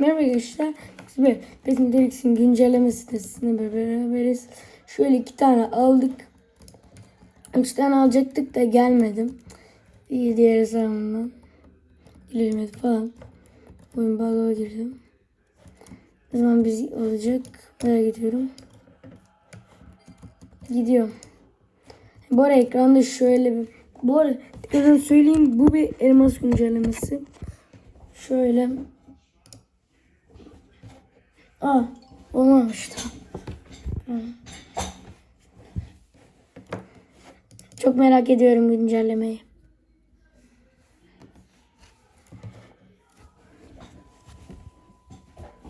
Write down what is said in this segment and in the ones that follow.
Merhaba. Biz bir Petin Derix'in güncelleme sitesinde beraberiz. Şöyle iki tane aldık. Üç tane alacaktık da gelmedim. İyi diğer hesabımdan. İlerlemedi falan. Oyun bug'a girdim. Ne zaman biz olacak merak ediyorum. Gidiyorum. Bu arada ekranda şöyle bir... Bu arada tekrar söyleyeyim bu bir elmas güncellemesi. Şöyle. Aa olmamış. Hı. Çok merak ediyorum güncellemeyi.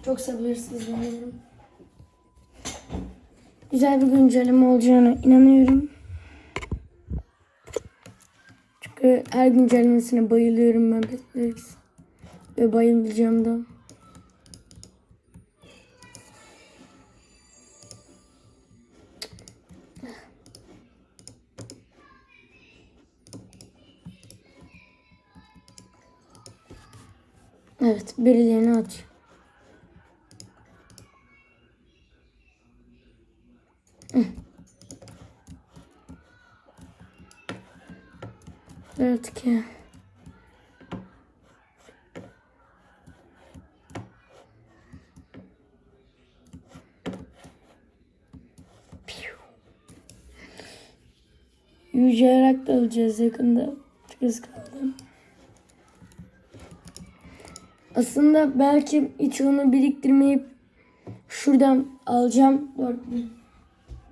Çok sabırsızlanıyorum. Güzel bir güncelleme olacağına inanıyorum. Çünkü her güncellemesine bayılıyorum ben. Ve bayılacağım da. Birilerini atıyor. Evet ki. Yücelerek de alacağız yakında. Kız kaldım. Aslında belki hiç onu biriktirmeyip şuradan alacağım. 4000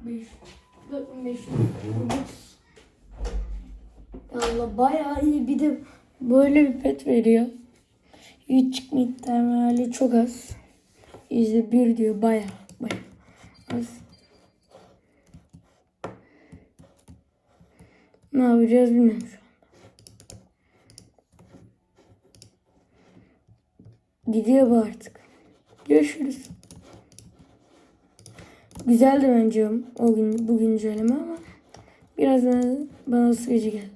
5 4500 Allah bayağı iyi bir de böyle bir pet veriyor. Hiç ihtimali çok az. Yüzde bir diyor bayağı bayağı az. Ne yapacağız bilmiyorum şu anda. Gidiyor bu artık. Görüşürüz. Güzeldi bence o gün bu güncelleme ama biraz bana, sıkıcı geldi.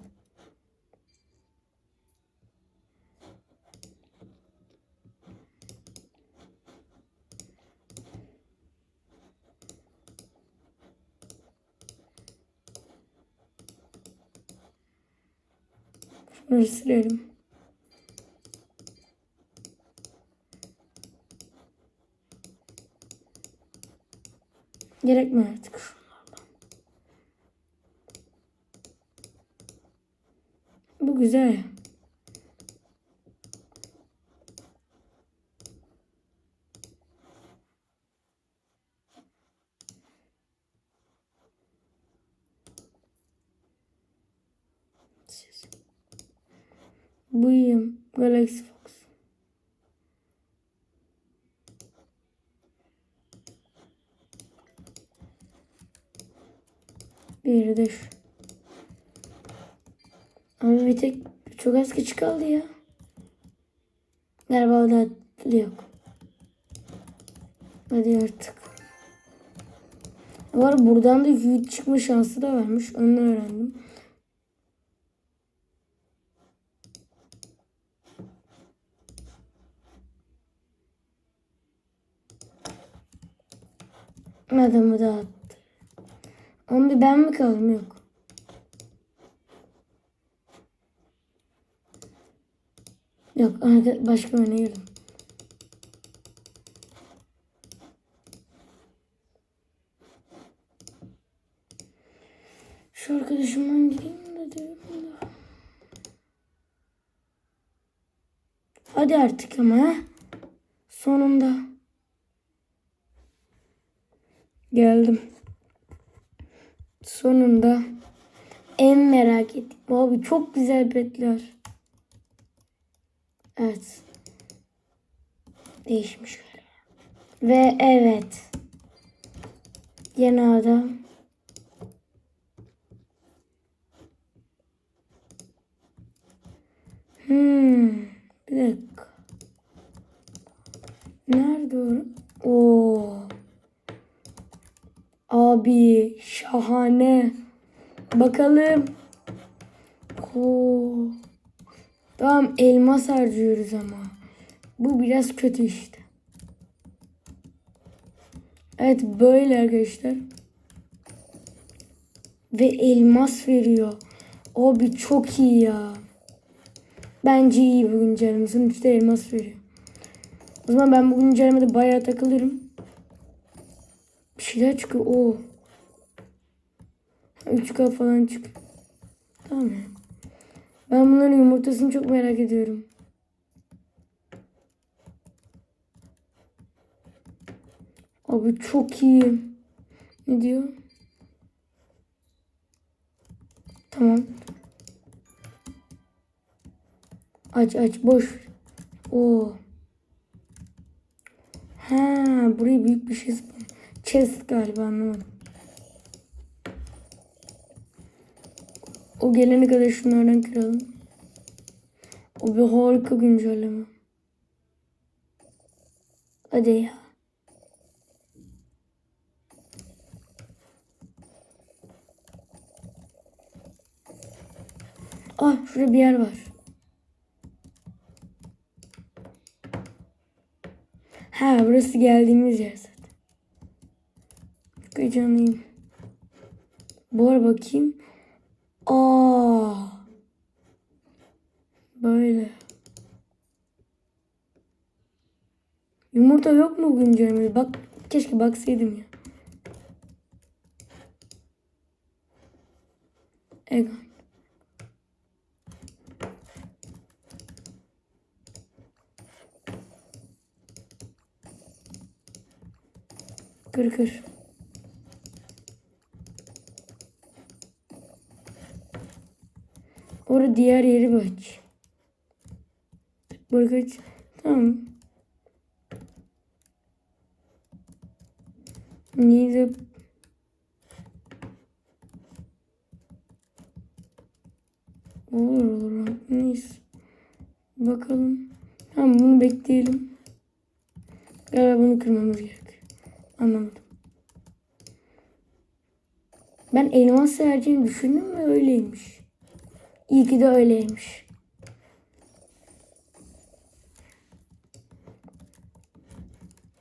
Şunları silelim. Gerekmiyor artık şunlardan. Bu güzel. Bir de şu. Abi bir tek çok az küçük kaldı ya. Galiba o da yok. Hadi artık. Var buradan da yüz çıkma şansı da varmış. Onu öğrendim. Adamı da attı. Onu bir ben mi kaldım? Yok. Yok başka oyuna girdim. Şu arkadaşımdan gireyim de diyorum. Hadi artık ama ha. Sonunda. Geldim. Sonunda en merak ettim. Abi çok güzel petler. Evet. Değişmiş. Ve evet. Yeni adam. Hmm. Bir dakika. Nerede o? Oo. Abi şahane. Bakalım. Oo. Tamam elmas harcıyoruz ama. Bu biraz kötü işte. Evet böyle arkadaşlar. Ve elmas veriyor. Abi çok iyi ya. Bence iyi bu güncelleme. Sonuçta elmas veriyor. O zaman ben bu güncellemede bayağı takılırım. Bir şeyler çıkıyor. Oo. 3K falan çık. Tamam ya. Ben bunların yumurtasını çok merak ediyorum. Abi çok iyi. Ne diyor? Tamam. Aç aç boş. Oo. Ha, buraya büyük bir şey. Chest galiba anlamadım. O gelene kadar şunlardan kıralım. O bir harika güncelleme. Hadi ya. Ah şurada bir yer var. Ha burası geldiğimiz yer zaten. Çok heyecanlıyım. Bu ara bakayım. Aa. Böyle. Yumurta yok mu güncellemede? Bak keşke baksaydım ya. Egan. Kır kır. Orada diğer yeri bak. Bırak Tamam. Niye Olur olur. Neyse. Bakalım. Tamam bunu bekleyelim. Galiba bunu kırmamız gerek. Anlamadım. Ben elmas vereceğini düşündüm ve öyleymiş. İyi ki de öyleymiş.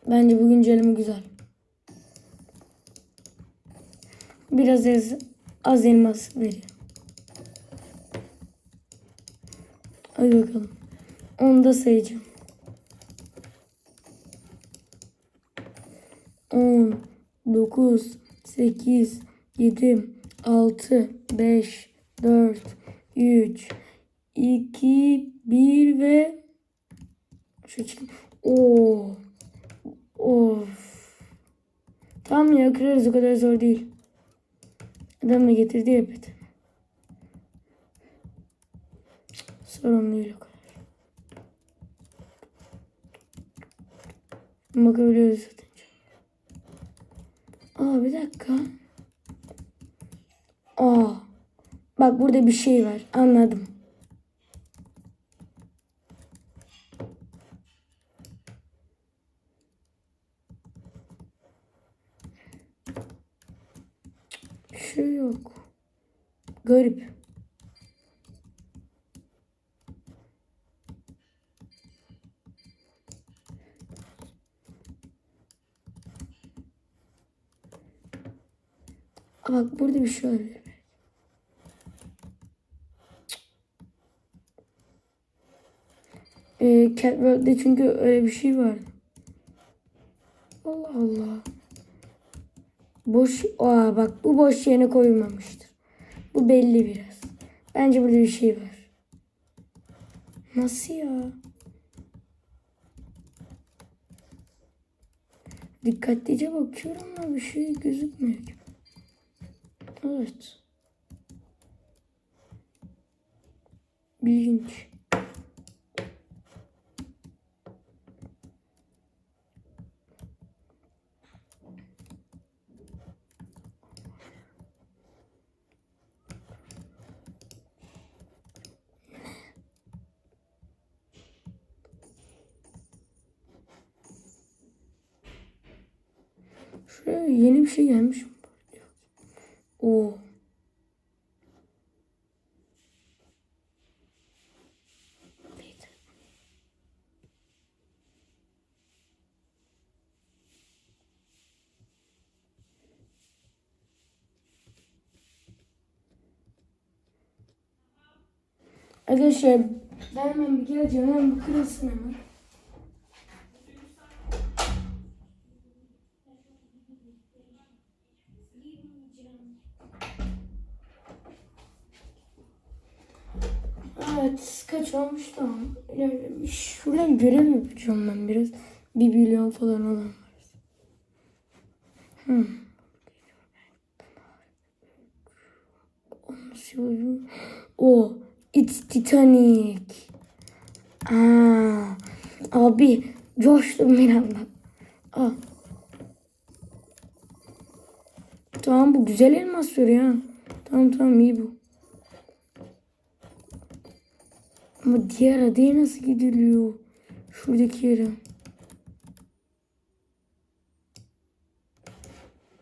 Bence bu güncelleme güzel. Biraz az, az elmas veriyor. Hadi bakalım. Onu da sayacağım. 10, 9, 8, 7, 6, 5, 4, 3, 2, 1 ve şu çık. Oo. Of. Tamam ya kırarız o kadar zor değil. Adam da getirdi ya. Sorun değil o kadar. Bakabiliyoruz zaten. Aa bir dakika. Aa. Bak burada bir şey var. Anladım. Bir şey yok. Garip. Bak burada bir şey olabilir. Ee, Catworld'de çünkü öyle bir şey var. Allah Allah. Boş, aa bak bu boş yerine koyulmamıştır. Bu belli biraz. Bence burada bir şey var. Nasıl ya? Dikkatlice bakıyorum ama bir şey gözükmüyor. Evet. İlginç. Ee, yeni bir şey gelmiş. O. Arkadaşlar ben hemen bir geleceğim. Hemen bir kırılsın hemen. Şuradan görev yapacağım ben biraz. Bir milyon falan olan var. Hmm. O. It's Titanic. Aa, abi coştum bir anda. Aa. Tamam bu güzel elmas ya. Tamam tamam iyi bu. Ama diğer adaya nasıl gidiliyor? Şuradaki yere.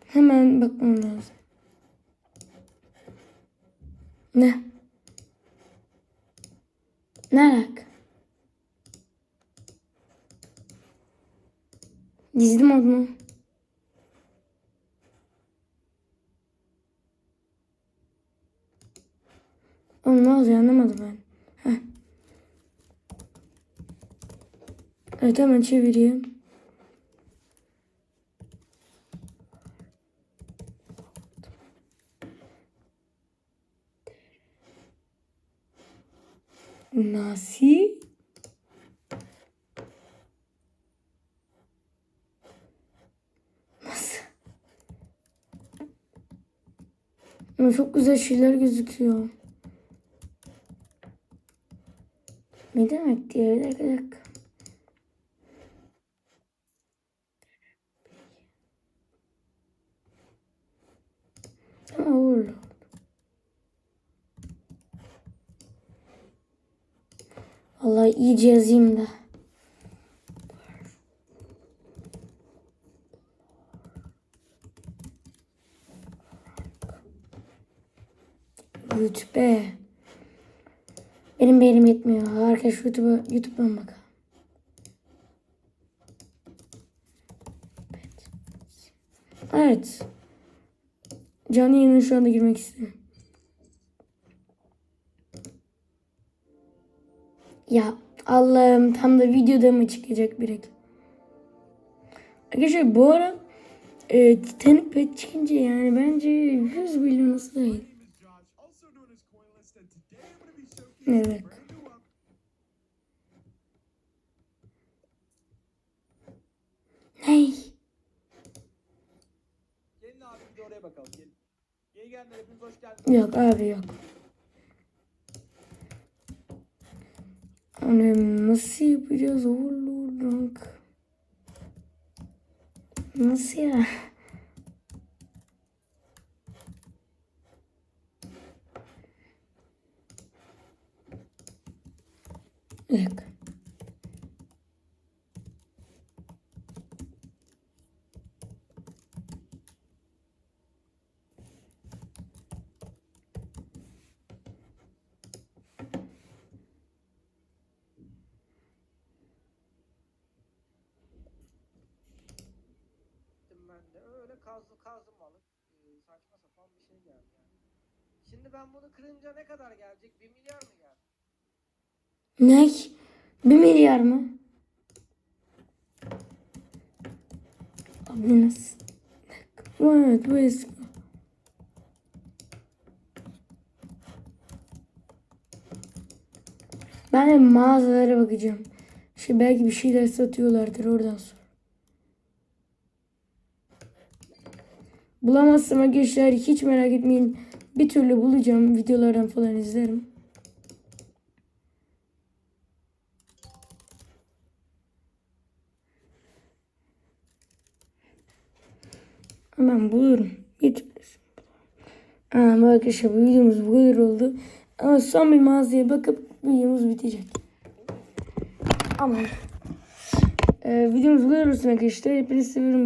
Hemen bakmam lazım. Ne? Ne alaka? Gizli mod mu? Oğlum ne oluyor anlamadım ben. Evet hemen çevireyim. Nasıl? Nasıl? Ama çok güzel şeyler gözüküyor. Ne demek diye bir dakika, bir dakika. Ama olur. Vallahi iyice yazayım da. Rütbe. Benim beynim yetmiyor. Arkadaş YouTube'a YouTube'dan bakalım. Evet. Canlı yayına şu anda girmek istiyorum. Ya Allah'ım tam da videoda mı çıkacak bir reklam? Arkadaşlar bu ara e, Titanic Pet çıkınca yani bence 100 milyon değil. Evet. Hey. Gelin abi bir de oraya bakalım. Gelin. Yeni gelenler hepiniz hoş geldiniz. Yok abi yok. Annem nasıl yapacağız oğlum? Nasıl ya? Yok. Gittim ben de öyle kazdı kazmalık e, saçma sapan bir şey geldi yani. Şimdi ben bunu kırınca ne kadar gelecek? 1 milyar mı geldi? Ne? Bir milyar mı? Abi nasıl? Evet bu eski. Ben de mağazalara bakacağım. Şey belki bir şeyler satıyorlardır oradan sonra. Bulamazsam arkadaşlar hiç merak etmeyin. Bir türlü bulacağım. Videolardan falan izlerim. Hemen bulurum. Bir türlü. Aa, arkadaşlar bu videomuz bu kadar oldu. Ama son bir mağazaya bakıp videomuz bitecek. Ama e, videomuz bu kadar olsun arkadaşlar. Hepinizi seviyorum.